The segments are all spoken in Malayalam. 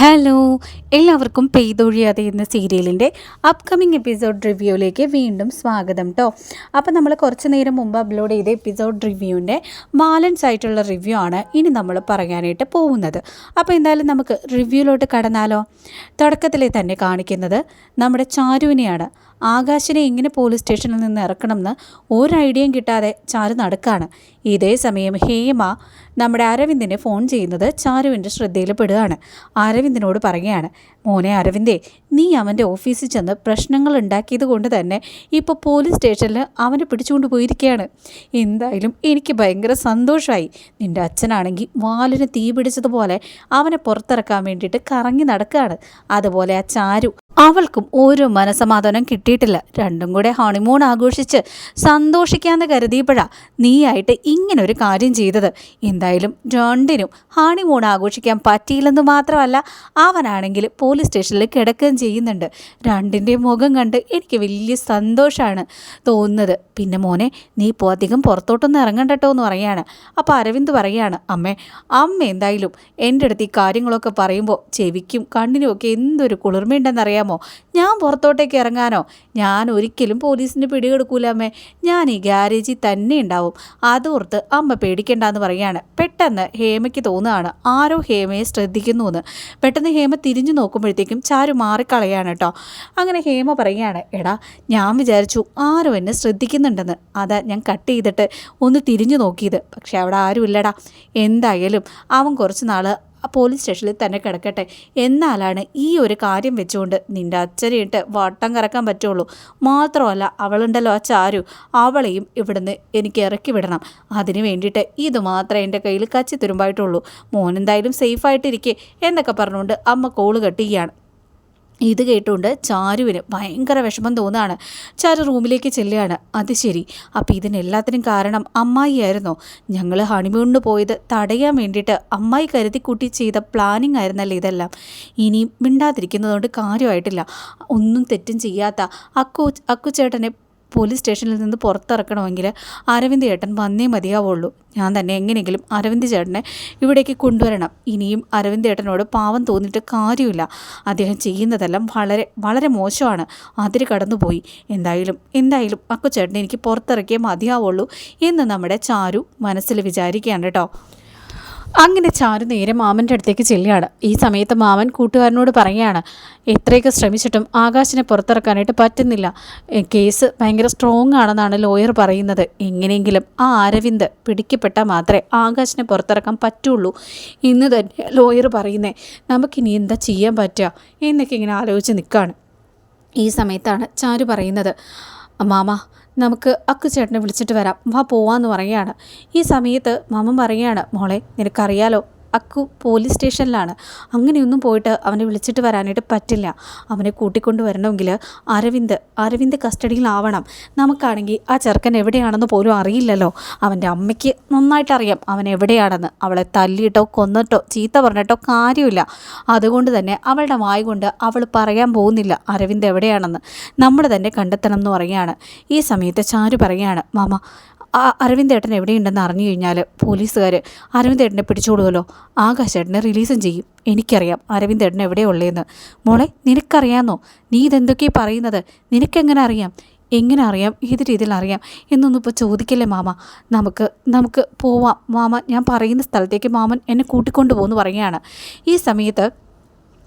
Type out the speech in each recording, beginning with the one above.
ഹലോ എല്ലാവർക്കും പെയ്തൊഴിയാതെ എന്ന സീരിയലിന്റെ അപ്കമിങ് എപ്പിസോഡ് റിവ്യൂയിലേക്ക് വീണ്ടും സ്വാഗതം കേട്ടോ അപ്പോൾ നമ്മൾ കുറച്ച് നേരം മുമ്പ് അപ്ലോഡ് ചെയ്ത എപ്പിസോഡ് റിവ്യൂവിന്റെ ബാലൻസ് ആയിട്ടുള്ള റിവ്യൂ ആണ് ഇനി നമ്മൾ പറയാനായിട്ട് പോകുന്നത്. അപ്പോൾ എന്തായാലും നമുക്ക് റിവ്യൂയിലോട്ട് കടന്നാലോ? തുടക്കത്തിലെ തന്നെ കാണിക്കുന്നത് നമ്മുടെ ചാരുവിനെയാണ്. ആകാശിനെ എങ്ങനെ പോലീസ് സ്റ്റേഷനിൽ നിന്ന് ഇറക്കണമെന്ന് ഒരു ഐഡിയയും കിട്ടാതെ ചാരു നടക്കാണ്. ഇതേ സമയം ഹേമ നമ്മുടെ അരവിന്ദിനെ ഫോൺ ചെയ്യുന്നത് ചാരുവിന്റെ ശ്രദ്ധയിൽപ്പെടുകയാണ്. അരവിന്ദിനോട് പറയുകയാണ് മോനെ അരവിന്ദേ നീ അവന്റെ ഓഫീസിൽ ചെന്ന് പ്രശ്നങ്ങൾ ഉണ്ടാക്കിയത് കൊണ്ട് തന്നെ ഇപ്പോൾ പോലീസ് സ്റ്റേഷനിൽ അവനെ പിടിച്ചുകൊണ്ട് പോയിരിക്കുകയാണ് എന്തായാലും എനിക്ക് ഭയങ്കര സന്തോഷമായി നിന്റെ അച്ഛനാണെങ്കിൽ വാലിന് തീ പിടിച്ചതുപോലെ അവനെ പുറത്തിറക്കാൻ വേണ്ടിയിട്ട് കറങ്ങി നടക്കുകയാണ് അതുപോലെ ആ ചാരു അവൾക്കും ഒരു മനസമാധാനം കിട്ടിയിട്ടില്ല. രണ്ടും കൂടെ ഹണിമൂൺ ആഘോഷിച്ച് സന്തോഷിക്കാമെന്ന് കരുതിയപ്പോഴാ നീയായിട്ട് ഇങ്ങനെ ഒരു കാര്യം ചെയ്തത്. എന്തായാലും രണ്ടിനും ഹണിമൂൺ ആഘോഷിക്കാൻ പറ്റിയില്ലെന്ന് മാത്രമല്ല അവനാണെങ്കിൽ പോലീസ് സ്റ്റേഷനിൽ കിടക്കുകയും ചെയ്യുന്നുണ്ട്. രണ്ടിന്റെയും മുഖം കണ്ട് എനിക്ക് വലിയ സന്തോഷമാണ് തോന്നുന്നത്. പിന്നെ മോനെ നീ ഇപ്പോൾ അധികം പുറത്തോട്ടൊന്നും ഇറങ്ങണ്ടട്ടോ എന്ന് പറയാണ്. അപ്പോൾ അരവിന്ദ് പറയാണ് അമ്മേ അമ്മ എന്തായാലും എന്റെ അടുത്ത് ഈ കാര്യങ്ങളൊക്കെ പറയുമ്പോൾ ചെവിക്കും കണ്ണിനും ഒക്കെ എന്തൊരു കുളിർമയുണ്ടെന്നറിയാമോ? ഞാൻ പുറത്തോട്ടേക്ക് ഇറങ്ങാനോ? ഞാൻ ഒരിക്കലും പോലീസിന് പിടികെടുക്കൂല അമ്മേ. ഞാൻ ഈ ഗ്യാരേജിൽ തന്നെ ഉണ്ടാവും. അതോർത്ത് അമ്മ പേടിക്കണ്ടെന്ന് പറയാണ്. പെട്ടെന്ന് ഹേമയ്ക്ക് തോന്നുകയാണ് ആരോ ഹേമയെ ശ്രദ്ധിക്കുന്നു എന്ന്. പെട്ടെന്ന് ഹേമ തിരിഞ്ഞു നോക്കുമ്പോഴത്തേക്കും ചാരു മാറിക്കളയാണ് കേട്ടോ. അങ്ങനെ ഹേമ പറയുകയാണ് എടാ ഞാൻ വിചാരിച്ചു ആരും എന്നെ ശ്രദ്ധിക്കുന്നുണ്ടെന്ന്. അതാ ഞാൻ കട്ട് ചെയ്തിട്ട് ഒന്ന് തിരിഞ്ഞു നോക്കിയത്. പക്ഷേ അവിടെ ആരും ഇല്ലടാ എന്തായാലും അവൻ കുറച്ച് നാൾ പോലീസ് സ്റ്റേഷനിൽ തന്നെ കിടക്കട്ടെ. എന്നാലാണ് ഈ ഒരു കാര്യം വെച്ചുകൊണ്ട് നിന്റെ അച്ഛനെയിട്ട് വട്ടം കറക്കാൻ പറ്റുള്ളൂ. മാത്രമല്ല അവളുണ്ടല്ലോ ആ ചാരു. അവളെയും ഇവിടുന്ന് എനിക്ക് ഇറക്കി വിടണം. അതിന് വേണ്ടിയിട്ട് ഇത് മാത്രമേ എന്റെ കയ്യിൽ കച്ചി തുരുമ്പായിട്ടുള്ളൂ. മോനെന്തായാലും സേഫായിട്ടിരിക്കെ എന്നൊക്കെ പറഞ്ഞുകൊണ്ട് അമ്മ കോൾ കെട്ടുകയാണ് ഇത് കേട്ടുകൊണ്ട് ചാരുവിന് ഭയങ്കര വിഷമം തോന്നുകയാണ് ചാരു റൂമിലേക്ക് ചെല്ലുകയാണ്. അത് ശരി. അപ്പോൾ ഇതിനെല്ലാത്തിനും കാരണം അമ്മായിയായിരുന്നോ. ഞങ്ങൾ ഹണിമൂണിന് പോയത് തടയാൻ വേണ്ടിയിട്ട് അമ്മായി കരുതിക്കൂട്ടി ചെയ്ത പ്ലാനിങ് ആയിരുന്നല്ലേ ഇതെല്ലാം. ഇനിയും മിണ്ടാതിരിക്കുന്നതുകൊണ്ട് കാര്യമായിട്ടില്ല. ഒന്നും തെറ്റും ചെയ്യാത്ത അക്കു അക്കുച്ചേട്ടനെ പോലീസ് സ്റ്റേഷനിൽ നിന്ന് പുറത്തിറക്കണമെങ്കിൽ അരവിന്ദ് ചേട്ടൻ വന്നേ മതിയാവുള്ളൂ. ഞാൻ തന്നെ എങ്ങനെയെങ്കിലും അരവിന്ദ് ചേട്ടനെ ഇവിടേക്ക് കൊണ്ടുവരണം. ഇനിയും അരവിന്ദ് ചേട്ടനോട് പാവം തോന്നിയിട്ട് കാര്യമില്ല. അദ്ദേഹം ചെയ്യുന്നതെല്ലാം വളരെ വളരെ മോശമാണ്. അതിര് കടന്നുപോയി. എന്തായാലും എന്തായാലും അക്കു ചേട്ടനെ എനിക്ക് പുറത്തിറക്കിയേ മതിയാവുള്ളൂ എന്ന് നമ്മുടെ ചാരു മനസ്സിൽ വിചാരിക്കുകയാണ് കേട്ടോ. അങ്ങനെ ചാരു നേരെ മാമന്റെ അടുത്തേക്ക് ചെല്ലുകയാണ്. ഈ സമയത്ത് മാമൻ കൂട്ടുകാരനോട് പറയുകയാണ് എത്രയൊക്കെ ശ്രമിച്ചിട്ടും ആകാശിനെ പുറത്തിറക്കാനായിട്ട് പറ്റുന്നില്ല. കേസ് ഭയങ്കര സ്ട്രോങ് ആണെന്നാണ് ലോയർ പറയുന്നത്. എങ്ങനെയെങ്കിലും ആ അരവിന്ദ് പിടിക്കപ്പെട്ടാൽ മാത്രമേ ആകാശിനെ പുറത്തിറക്കാൻ പറ്റുള്ളൂ. ഇന്ന് തന്നെ ലോയർ പറയുന്നേ നമുക്കിനി എന്താ ചെയ്യാൻ പറ്റുക? എന്നൊക്കെ ഇങ്ങനെ ആലോചിച്ച് നിൽക്കുകയാണ്. ഈ സമയത്താണ് ചാരു പറയുന്നത് മാമ നമുക്ക് അക്കുചേട്ടനെ വിളിച്ചിട്ട് വരാം. വാ പോവാന്ന് പറയുകയാണ്. ഈ സമയത്ത് മാമൻ പറയുകയാണ് മോളെ നിനക്കറിയാലോ അക്കു പോലീസ് സ്റ്റേഷനിലാണ്. അങ്ങനെയൊന്നും പോയിട്ട് അവനെ വിളിച്ചിട്ട് വരാനായിട്ട് പറ്റില്ല. അവനെ കൂട്ടിക്കൊണ്ട് വരണമെങ്കിൽ അരവിന്ദ് അരവിന്ദ് കസ്റ്റഡിയിലാവണം. നമുക്കാണെങ്കിൽ ആ ചെറുക്കൻ എവിടെയാണെന്ന് പോലും അറിയില്ലല്ലോ. അവന്റെ അമ്മയ്ക്ക് നന്നായിട്ട് അറിയാം അവൻ എവിടെയാണെന്ന്. അവളെ തല്ലിയിട്ടോ കൊന്നിട്ടോ ചീത്ത പറഞ്ഞിട്ടോ കാര്യമില്ല. അതുകൊണ്ട് തന്നെ അവളുടെ വായ കൊണ്ട് അവൾ പറയാൻ പോകുന്നില്ല അരവിന്ദ് എവിടെയാണെന്ന്. നമ്മൾ തന്നെ കണ്ടെത്തണം എന്ന് പറയുകയാണ്. ഈ സമയത്ത് ചാരു പറയുകയാണ് മാമ അരവിന്ദ് ഏട്ടൻ എവിടെയുണ്ടെന്ന് അറിഞ്ഞു കഴിഞ്ഞാൽ പോലീസുകാർ അരവിന്ദ് ഏട്ടനെ പിടിച്ചോളുമല്ലോ ആകാശേട്ടനെ റിലീസും ചെയ്യും. എനിക്കറിയാം അരവിന്ദ് ഏട്ടൻ എവിടെയുള്ളതെന്ന് മോളെ നിനക്കറിയാമെന്നോ നീ ഇതെന്തൊക്കെയാണ് പറയുന്നത്? നിനക്കെങ്ങനെ അറിയാം? എങ്ങനെ അറിയാം? ഏത് രീതിയിൽ അറിയാം? എന്നൊന്നും ഇപ്പോൾ ചോദിക്കല്ലേ മാമ? നമുക്ക് നമുക്ക് പോവാം. മാമ ഞാൻ പറയുന്ന സ്ഥലത്തേക്ക് മാമൻ എന്നെ കൂട്ടിക്കൊണ്ടു പോകുമെന്ന് പറയുകയാണ്. ഈ സമയത്ത്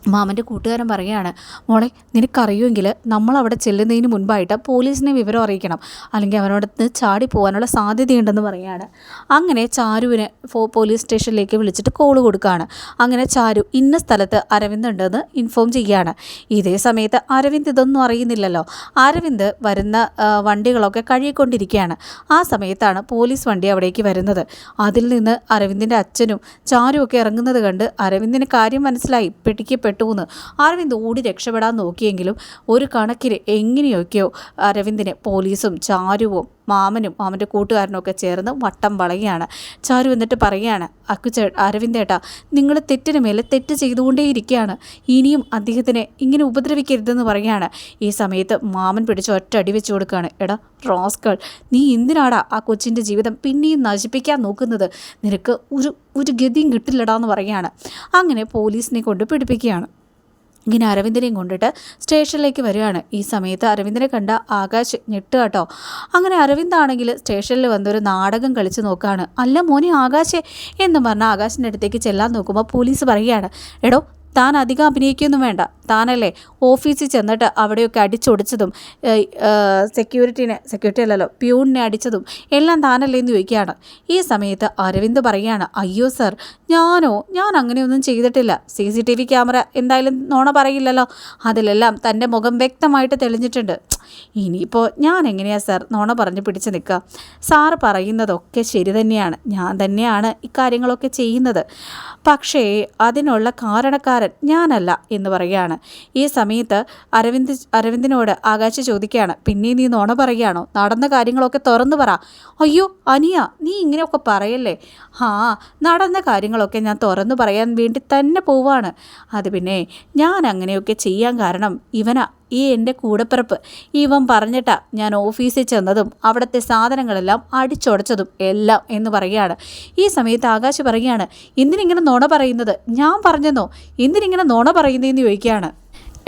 മാമന്റെ കൂട്ടുകാരൻ പറയുകയാണ് മോളെ നിനക്കറിയുമെങ്കിൽ നമ്മൾ അവിടെ ചെല്ലുന്നതിന് മുൻപായിട്ട് പോലീസിനെ വിവരം അറിയിക്കണം. അല്ലെങ്കിൽ അവനോട് ചാടി പോകാനുള്ള സാധ്യതയുണ്ടെന്ന് പറയുകയാണ്. അങ്ങനെ ചാരുവിനെ ഫോ പോലീസ് സ്റ്റേഷനിലേക്ക് വിളിച്ചിട്ട് കോൾ കൊടുക്കുകയാണ്. അങ്ങനെ ചാരു ഇന്ന സ്ഥലത്ത് അരവിന്ദ് ഉണ്ടെന്ന് ഇൻഫോം ചെയ്യുകയാണ്. ഇതേ സമയത്ത് അരവിന്ദ് ഇതൊന്നും അറിയുന്നില്ലല്ലോ. അരവിന്ദ് വരുന്ന വണ്ടികളൊക്കെ കഴുകിക്കൊണ്ടിരിക്കുകയാണ്. ആ സമയത്താണ് പോലീസ് വണ്ടി അവിടേക്ക് വരുന്നത്. അതിൽ നിന്ന് അരവിന്ദിന്റെ അച്ഛനും ചാരുവൊക്കെ ഇറങ്ങുന്നത് കണ്ട് അരവിന്ദിന് കാര്യം മനസ്സിലായി. പിടിക്കപ്പെട്ടു എന്ന് അരവിന്ദ് ഓടി രക്ഷപ്പെടാൻ നോക്കിയെങ്കിലും ഒരു കണക്കിന് എങ്ങനെയൊക്കെയോ അരവിന്ദിനെ പോലീസും ചാരുവും മാമനും മാമന്റെ കൂട്ടുകാരനും ഒക്കെ ചേർന്ന് വട്ടം വളയുകയാണ്. ചാരു എന്നിട്ട് പറയുകയാണ് അക്കുചേ അരവിന്ദേട്ടാ നിങ്ങൾ തെറ്റിന് മേലെ തെറ്റ് ചെയ്തുകൊണ്ടേയിരിക്കുകയാണ്. ഇനിയും അദ്ദേഹത്തിനെ ഇങ്ങനെ ഉപദ്രവിക്കരുതെന്ന് പറയുകയാണ്. ഈ സമയത്ത് മാമൻ പിടിച്ച് ഒറ്റ അടി വെച്ച് കൊടുക്കുകയാണ്. എടാ റോസ്കൾ നീ എന്തിനാടാ ആ കൊച്ചിന്റെ ജീവിതം പിന്നെയും നശിപ്പിക്കാൻ നോക്കുന്നത്? നിനക്ക് ഒരു ഒരു ഗതിയും കിട്ടില്ലടാ എന്ന് പറയുകയാണ്. അങ്ങനെ പോലീസിനെ കൊണ്ട് പിടിപ്പിക്കുകയാണ്. ഇങ്ങനെ അരവിന്ദനെയും കൊണ്ടിട്ട് സ്റ്റേഷനിലേക്ക് വരികയാണ്. ഈ സമയത്ത് അരവിന്ദനെ കണ്ട ആകാശ് ഞെട്ട് കേട്ടോ. അങ്ങനെ അരവിന്ദാണെങ്കിൽ സ്റ്റേഷനിൽ വന്നൊരു നാടകം കളിച്ച് നോക്കുകയാണ് അല്ല മോനെ ആകാശേ എന്ന് പറഞ്ഞ ആകാശിന്റെ അടുത്തേക്ക് ചെല്ലാൻ നോക്കുമ്പോൾ പോലീസ് പറയുകയാണ്. എടോ താൻ അധികം അഭിനയിക്കൊന്നും വേണ്ട. താനല്ലേ ഓഫീസിൽ ചെന്നിട്ട് അവിടെയൊക്കെ അടിച്ചൊടിച്ചതും സെക്യൂരിറ്റിനെ സെക്യൂരിറ്റി അല്ലല്ലോ പ്യൂണിനെ അടിച്ചതും എല്ലാം താനല്ലേ എന്ന് ചോദിക്കുകയാണ്. ഈ സമയത്ത് അരവിന്ദ് പറയുകയാണ് അയ്യോ സർ ഞാനോ ഞാൻ അങ്ങനെയൊന്നും ചെയ്തിട്ടില്ല. C C T V camera എന്തായാലും നോണ പറയില്ലല്ലോ. അതിലെല്ലാം തന്റെ മുഖം വ്യക്തമായിട്ട് തെളിഞ്ഞിട്ടുണ്ട്. ഇനിയിപ്പോൾ ഞാൻ എങ്ങനെയാണ് സാർ നോണ പറഞ്ഞ് പിടിച്ച് നിൽക്കുക സാറ് പറയുന്നതൊക്കെ ശരി തന്നെയാണ്. ഞാൻ തന്നെയാണ് ഇക്കാര്യങ്ങളൊക്കെ ചെയ്യുന്നത്. പക്ഷേ അതിനുള്ള കാരണക്കാരൻ ഞാനല്ല എന്ന് പറയുകയാണ്. ഈ സമയത്ത് അരവിന്ദ് അരവിന്ദിനോട് ആകാശ് ചോദിക്കുകയാണ്. പിന്നെ നീ നോണ പറയുകയാണോ? നടന്ന കാര്യങ്ങളൊക്കെ തുറന്നു പറ. അയ്യോ അനിയ നീ ഇങ്ങനെയൊക്കെ പറയല്ലേ? ആ നടന്ന കാര്യങ്ങളൊക്കെ ഞാൻ തുറന്നു പറയാൻ വേണ്ടി തന്നെ പോവാണ്. അത് പിന്നെ ഞാൻ അങ്ങനെയൊക്കെ ചെയ്യാൻ കാരണം ഇവനാ ഈ എന്റെ കൂടപ്പിറപ്പ്. ഇവൻ പറഞ്ഞിട്ടാ ഞാൻ ഓഫീസിൽ ചെന്നതും അവിടുത്തെ സാധനങ്ങളെല്ലാം അടിച്ചുടച്ചതും എല്ലാം എന്ന് പറയുകയാണ്. ഈ സമയത്ത് ആകാശ് പറയുകയാണ് എന്തിനിങ്ങനെ നുണ പറയുന്നത്? ഞാൻ പറഞ്ഞെന്നോ? എന്തിനിങ്ങനെ നുണ പറയുന്നതെന്ന് ചോദിക്കുകയാണ്.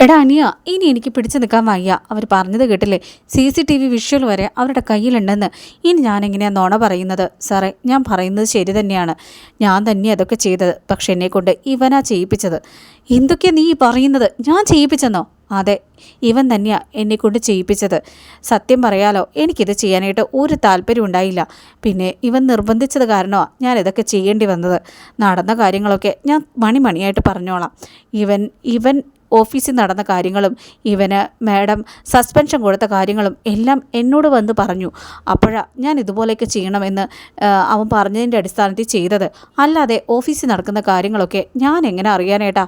എടാ അനിയ ഇനി എനിക്ക് പിടിച്ചു നിൽക്കാൻ വയ്യ. അവർ പറഞ്ഞത് കേട്ടില്ലേ? C C T V visual വരെ അവരുടെ കയ്യിലുണ്ടെന്ന്. ഇനി ഞാൻ എങ്ങനെയാണ് നോണ പറയുന്നത്? സാറേ ഞാൻ പറയുന്നത് ശരി തന്നെയാണ്. ഞാൻ തന്നെ അതൊക്കെ ചെയ്തത്. പക്ഷെ എന്നെക്കൊണ്ട് ഇവനാ ചെയ്യിപ്പിച്ചത്. എന്തൊക്കെയാണ് നീ പറയുന്നത്? ഞാൻ ചെയ്യിപ്പിച്ചെന്നോ? അതെ ഇവൻ തന്നെയാ എന്നെ കൊണ്ട് ചെയ്യിപ്പിച്ചത്. സത്യം പറയാലോ എനിക്കിത് ചെയ്യാനായിട്ട് ഒരു താല്പര്യം ഉണ്ടായില്ല. പിന്നെ ഇവൻ നിർബന്ധിച്ചത് കാരണമാണ് ഞാൻ ഇതൊക്കെ ചെയ്യേണ്ടി വന്നത്. നടന്ന കാര്യങ്ങളൊക്കെ ഞാൻ മണിമണിയായിട്ട് പറഞ്ഞോളാം. ഇവൻ ഇവൻ ഓഫീസിൽ നടന്ന കാര്യങ്ങളും ഇവന് മാഡം സസ്പെൻഷൻ കൊടുത്ത കാര്യങ്ങളും എല്ലാം എന്നോട് വന്ന് പറഞ്ഞു. അപ്പോഴാണ് ഞാൻ ഇതുപോലെയൊക്കെ ചെയ്യണമെന്ന് അവൻ പറഞ്ഞതിന്റെ അടിസ്ഥാനത്തിൽ ചെയ്തത്. അല്ലാതെ ഓഫീസിൽ നടക്കുന്ന കാര്യങ്ങളൊക്കെ ഞാൻ എങ്ങനെ അറിയാനേട്ടാ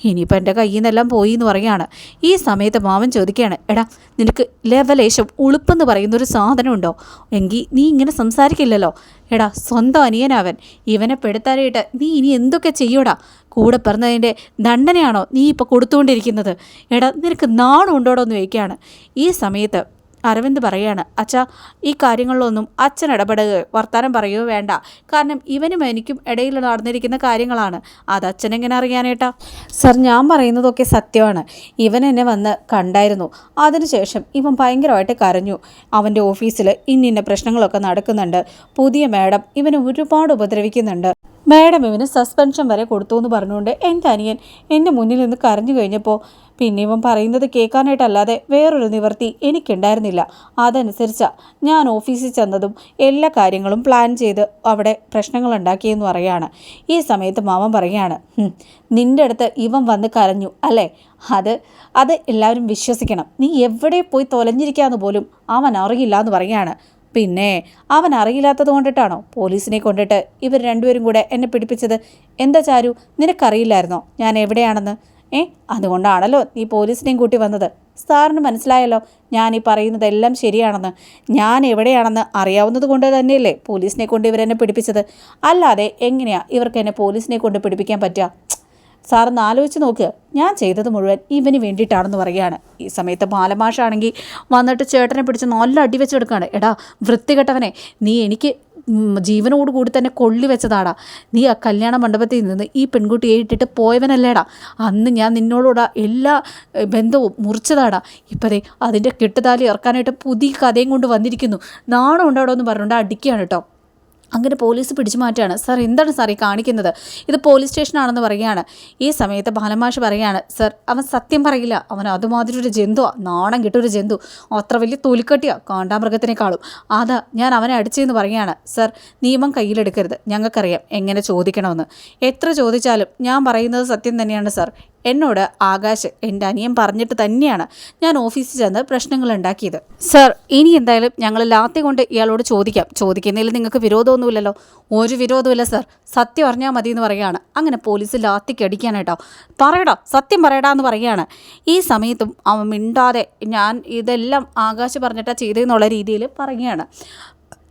ഇനിയിപ്പോൾ എന്റെ കയ്യിൽ നിന്നെല്ലാം പോയി എന്ന് പറയുകയാണ്. ഈ സമയത്ത് മാമൻ ചോദിക്കുകയാണ് എടാ നിനക്ക് ലെവലേശം ഉളുപ്പെന്ന് പറയുന്നൊരു സാധനമുണ്ടോ? എങ്കിൽ നീ ഇങ്ങനെ സംസാരിക്കില്ലല്ലോ. എടാ സ്വന്തം അനിയനവൻ. ഇവനെ പെടുത്താനായിട്ട് നീ ഇനി എന്തൊക്കെ ചെയ്യൂടാ? കൂടെ പറഞ്ഞതിന്റെ ദണ്ഡനയാണോ നീ ഇപ്പോൾ കൊടുത്തുകൊണ്ടിരിക്കുന്നത്? എടാ നിനക്ക് നാണുണ്ടോടോ എന്ന് ചോദിക്കുകയാണ്. ഈ സമയത്ത് അരവിന്ദ് പറയാണ് അച്ഛ ഈ കാര്യങ്ങളിലൊന്നും അച്ഛൻ ഇടപെടുകയോ വർത്തമാനം പറയുകയോ വേണ്ട. കാരണം ഇവനും എനിക്കും ഇടയിൽ നടന്നിരിക്കുന്ന കാര്യങ്ങളാണ്. അത് അച്ഛനെങ്ങനെ അറിയാനേട്ടാ സർ ഞാൻ പറയുന്നതൊക്കെ സത്യമാണ്. ഇവൻ എന്നെ വന്ന് കണ്ടായിരുന്നു. അതിനുശേഷം ഇവൻ ഭയങ്കരമായിട്ട് കരഞ്ഞു. അവന്റെ ഓഫീസിൽ ഇന്നിന്ന പ്രശ്നങ്ങളൊക്കെ നടക്കുന്നുണ്ട്. പുതിയ മാഡം ഇവനെ ഒരുപാട് ഉപദ്രവിക്കുന്നുണ്ട്. മാഡം ഇവന് സസ്പെൻഷൻ വരെ കൊടുത്തു എന്ന് പറഞ്ഞുകൊണ്ട് എന്റെ അനിയൻ എന്റെ മുന്നിൽ നിന്ന് കരഞ്ഞു കഴിഞ്ഞപ്പോൾ പിന്നെ ഇവൻ പറയുന്നത് കേൾക്കാനായിട്ടല്ലാതെ വേറൊരു നിവർത്തി എനിക്കുണ്ടായിരുന്നില്ല. അതനുസരിച്ചാണ് ഞാൻ ഓഫീസിൽ ചെന്നതും എല്ലാ കാര്യങ്ങളും പ്ലാൻ ചെയ്ത് അവിടെ പ്രശ്നങ്ങൾ ഉണ്ടാക്കിയെന്ന് പറയാണ്. ഈ സമയത്ത് മാമൻ പറയാണ് നിന്റെ അടുത്ത് ഇവൻ വന്ന് കരഞ്ഞു അല്ലേ? അത് അത് എല്ലാവരും വിശ്വസിക്കണം. നീ എവിടെ പോയി തൊലഞ്ഞിരിക്കാന്ന് പോലും അവൻ അറിയില്ല എന്ന് പറയാണ് പിന്നെ അവൻ അറിയില്ലാത്തത് കൊണ്ടിട്ടാണോ പോലീസിനെ കൊണ്ടിട്ട് ഇവർ രണ്ടുപേരും കൂടെ എന്നെ പിടിപ്പിച്ചത്? എന്താ ചാരു നിനക്കറിയില്ലായിരുന്നോ ഞാൻ എവിടെയാണെന്ന്? ഏ അതുകൊണ്ടാണല്ലോ നീ പോലീസിനെയും കൂട്ടി വന്നത്. സാറിന് മനസ്സിലായല്ലോ ഞാൻ ഈ പറയുന്നതെല്ലാം ശരിയാണെന്ന്. ഞാൻ എവിടെയാണെന്ന് അറിയാവുന്നത് കൊണ്ട് തന്നെയല്ലേ പോലീസിനെ കൊണ്ട് ഇവരെന്നെ പിടിപ്പിച്ചത്. അല്ലാതെ എങ്ങനെയാ ഇവർക്ക് എന്നെ പോലീസിനെ കൊണ്ട് പിടിപ്പിക്കാൻ പറ്റുക? സാറൊന്ന് ആലോചിച്ച് നോക്ക്. ഞാൻ ചെയ്തത് മുഴുവൻ ഇവന് വേണ്ടിയിട്ടാണെന്ന് പറയുകയാണ്. ഈ സമയത്ത് ബാലമാഷാണെങ്കിൽ വന്നിട്ട് ചേട്ടനെ പിടിച്ച് നല്ല അടി വെച്ചെടുക്കുകയാണ് എടാ വൃത്തികെട്ടവനെ നീ എനിക്ക് ജീവനോട് കൂടി തന്നെ കൊള്ളി വെച്ചതാടാ. നീ ആ കല്യാണ മണ്ഡപത്തിൽ നിന്ന് ഈ പെൺകുട്ടിയെ ഇട്ടിട്ട് പോയവനല്ലേടാ. അന്ന് ഞാൻ നിന്നോടുകൂടെ എല്ലാ ബന്ധവും മുറിച്ചതാടാ. ഇപ്പതേ അതിന്റെ കെട്ടുതാലി ഇറക്കാനായിട്ട് പുതിയ കഥയും കൊണ്ട് വന്നിരിക്കുന്നു. നാണം ഉണ്ടാടോ എന്ന് പറഞ്ഞുകൊണ്ട് അടിക്കുകയാണ് കേട്ടോ. അങ്ങനെ പോലീസ് പിടിച്ചു മാറ്റുകയാണ്. സാർ എന്താണ് സാർ ഈ കാണിക്കുന്നത്? ഇത് പോലീസ് സ്റ്റേഷനാണെന്ന് പറയുകയാണ്. ഈ സമയത്ത് ബാലമാഷ് പറയുകയാണ് സർ അവൻ സത്യം പറയില്ല. അവൻ അതുമാതിരി ഒരു ജന്തുവാ. നാണം കിട്ടൊരു ജന്തു. അത്ര വലിയ തൊലിക്കട്ടിയാ. കാണ്ടാമൃഗത്തിനേക്കാളും. അതാ ഞാൻ അവനെ അടിച്ചെന്ന് പറയുകയാണ്. സർ നിയമം കയ്യിലെടുക്കരുത്. ഞങ്ങൾക്കറിയാം എങ്ങനെ ചോദിക്കണമെന്ന്. എത്ര ചോദിച്ചാലും ഞാൻ പറയുന്നത് സത്യം തന്നെയാണ് സർ. എന്നോട് ആകാശ് എന്റെ അനിയൻ പറഞ്ഞിട്ട് തന്നെയാണ് ഞാൻ ഓഫീസിൽ ചെന്ന് പ്രശ്നങ്ങൾ ഉണ്ടാക്കിയത്. സർ ഇനി എന്തായാലും ഞങ്ങൾ ലാത്തി കൊണ്ട് ഇയാളോട് ചോദിക്കാം. ചോദിക്കുന്നതിൽ നിങ്ങൾക്ക് വിരോധമൊന്നുമില്ലല്ലോ? ഒരു വിരോധമില്ല സർ. സത്യം അറിഞ്ഞാൽ മതി എന്ന് പറയുകയാണ്. അങ്ങനെ പോലീസ് ലാത്തിക്ക് അടിക്കാനായിട്ടോ പറയടാ സത്യം പറയടാ എന്ന് പറയുകയാണ്. ഈ സമയത്തും അവൻ മിണ്ടാതെ ഞാൻ ഇതെല്ലാം ആകാശ് പറഞ്ഞിട്ടാണ് ചെയ്തതെന്നുള്ള രീതിയിൽ പറയുകയാണ്.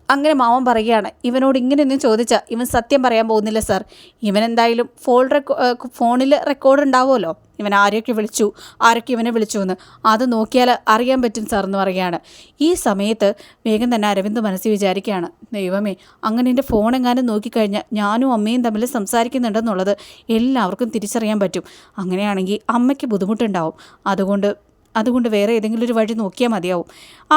അങ്ങനെ മാമൻ പറയുകയാണ് ഇവനോട് ഇങ്ങനെയൊന്നും ചോദിച്ചാൽ ഇവൻ സത്യം പറയാൻ പോകുന്നില്ല സാർ. ഇവൻ എന്തായാലും ഫോൺ റെക്കോ ഫോണിൽ റെക്കോർഡ് ഉണ്ടാവുമല്ലോ. ഇവൻ ആരെയൊക്കെ വിളിച്ചു ആരൊക്കെ ഇവനെ വിളിച്ചു എന്ന് അത് നോക്കിയാൽ അറിയാൻ പറ്റും സാർ എന്ന് പറയുകയാണ്. ഈ സമയത്ത് വേഗം തന്നെ അരവിന്ദ് മനസ്സിൽ വിചാരിക്കുകയാണ് ദൈവമേ അങ്ങനെ എന്റെ ഫോൺ എങ്ങാനും നോക്കിക്കഴിഞ്ഞാൽ ഞാനും അമ്മയും തമ്മിൽ സംസാരിക്കുന്നുണ്ടെന്നുള്ളത് എല്ലാവർക്കും തിരിച്ചറിയാൻ പറ്റും. അങ്ങനെയാണെങ്കിൽ അമ്മയ്ക്ക് ബുദ്ധിമുട്ടുണ്ടാവും. അതുകൊണ്ട് അതുകൊണ്ട് വേറെ ഏതെങ്കിലും ഒരു വഴി നോക്കിയാൽ മതിയാവും.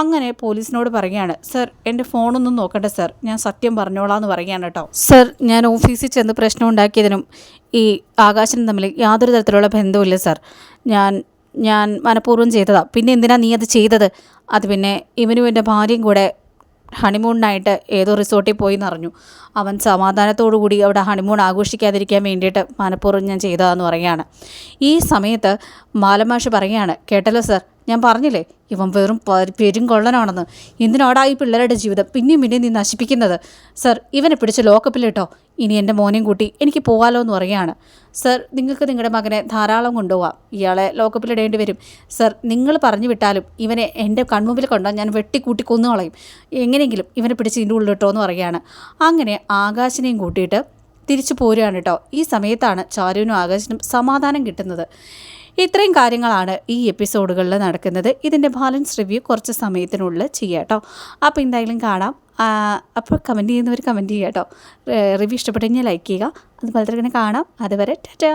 അങ്ങനെ പോലീസിനോട് പറയുകയാണ് സർ എന്റെ ഫോണൊന്നും നോക്കണ്ട സർ. ഞാൻ സത്യം പറഞ്ഞോളാം എന്ന് പറയുകയാണ് കേട്ടോ. സർ ഞാൻ ഓഫീസിൽ ചെന്ന് പ്രശ്നം ഉണ്ടാക്കിയതിനും ഈ ആകാശനും തമ്മിൽ യാതൊരു തരത്തിലുള്ള ബന്ധവുമില്ല സർ. ഞാൻ ഞാൻ മനഃപൂർവം ചെയ്തതാണ് പിന്നെ എന്തിനാ നീ അത് ചെയ്തത്? അത് പിന്നെ ഇവനും എന്റെ ഭാര്യയും കൂടെ ഹണിമൂണിനായിട്ട് ഏതോ റിസോർട്ടിൽ പോയി എന്നറിഞ്ഞു അവൻ സമാധാനത്തോടു കൂടി അവിടെ ഹണിമൂൺ ആഘോഷിക്കാതിരിക്കാൻ വേണ്ടിയിട്ട് മനഃപൂർവം ഞാൻ ചെയ്തതാന്ന് പറയുകയാണ്. ഈ സമയത്ത് മാലമാഷ് പറയുകയാണ് കേട്ടല്ലോ സർ ഞാൻ പറഞ്ഞില്ലേ ഇവൻ വെറും പെരും കൊള്ളനാണെന്ന്. എന്തിനാടാ ഈ പിള്ളേരുടെ ജീവിതം പിന്നെയും പിന്നെയും നീ നശിപ്പിക്കുന്നത്? സർ ഇവനെ പിടിച്ച് ലോക്കപ്പിലിട്ടോ ഇനി എന്റെ മോനെയും കൂട്ടി എനിക്ക് പോകാലോ എന്ന് പറയുകയാണ്. സർ നിങ്ങൾക്ക് നിങ്ങളുടെ മകനെ ധാരാളം കൊണ്ടുപോവാം. ഇയാളെ ലോക്കപ്പിലിടേണ്ടി വരും. സർ നിങ്ങൾ പറഞ്ഞു വിട്ടാലും ഇവനെ എന്റെ കൺമുമ്പിൽ കൊണ്ടോ ഞാൻ വെട്ടിക്കൂട്ടി കൊന്നു കളയും. എങ്ങനെയെങ്കിലും ഇവനെ പിടിച്ച് ഇതിന്റെ ഉള്ളിലിട്ടോ എന്ന് പറയുകയാണ്. അങ്ങനെ ആകാശിനെയും കൂട്ടിയിട്ട് തിരിച്ചു പോരുകയാണ് കേട്ടോ. ഈ സമയത്താണ് ചാരുവിനും ആകാശിനും സമാധാനം കിട്ടുന്നത്. ഇത്രയും കാര്യങ്ങളാണ് ഈ എപ്പിസോഡുകളിൽ നടക്കുന്നത്. ഇതിന്റെ ബാലൻസ് റിവ്യൂ കുറച്ച് സമയത്തിനുള്ളിൽ ചെയ്യാം കേട്ടോ. അപ്പോൾ എന്തായാലും കാണാം. അപ്പോൾ കമന്റ് ചെയ്യുന്നവർ കമന്റ് ചെയ്യാം കേട്ടോ. റിവ്യൂ കഴിഞ്ഞാൽ ലൈക്ക് ചെയ്യുക. അതുപോലെ തന്നെ കാണാം. അതുവരെ ടാറ്റാ.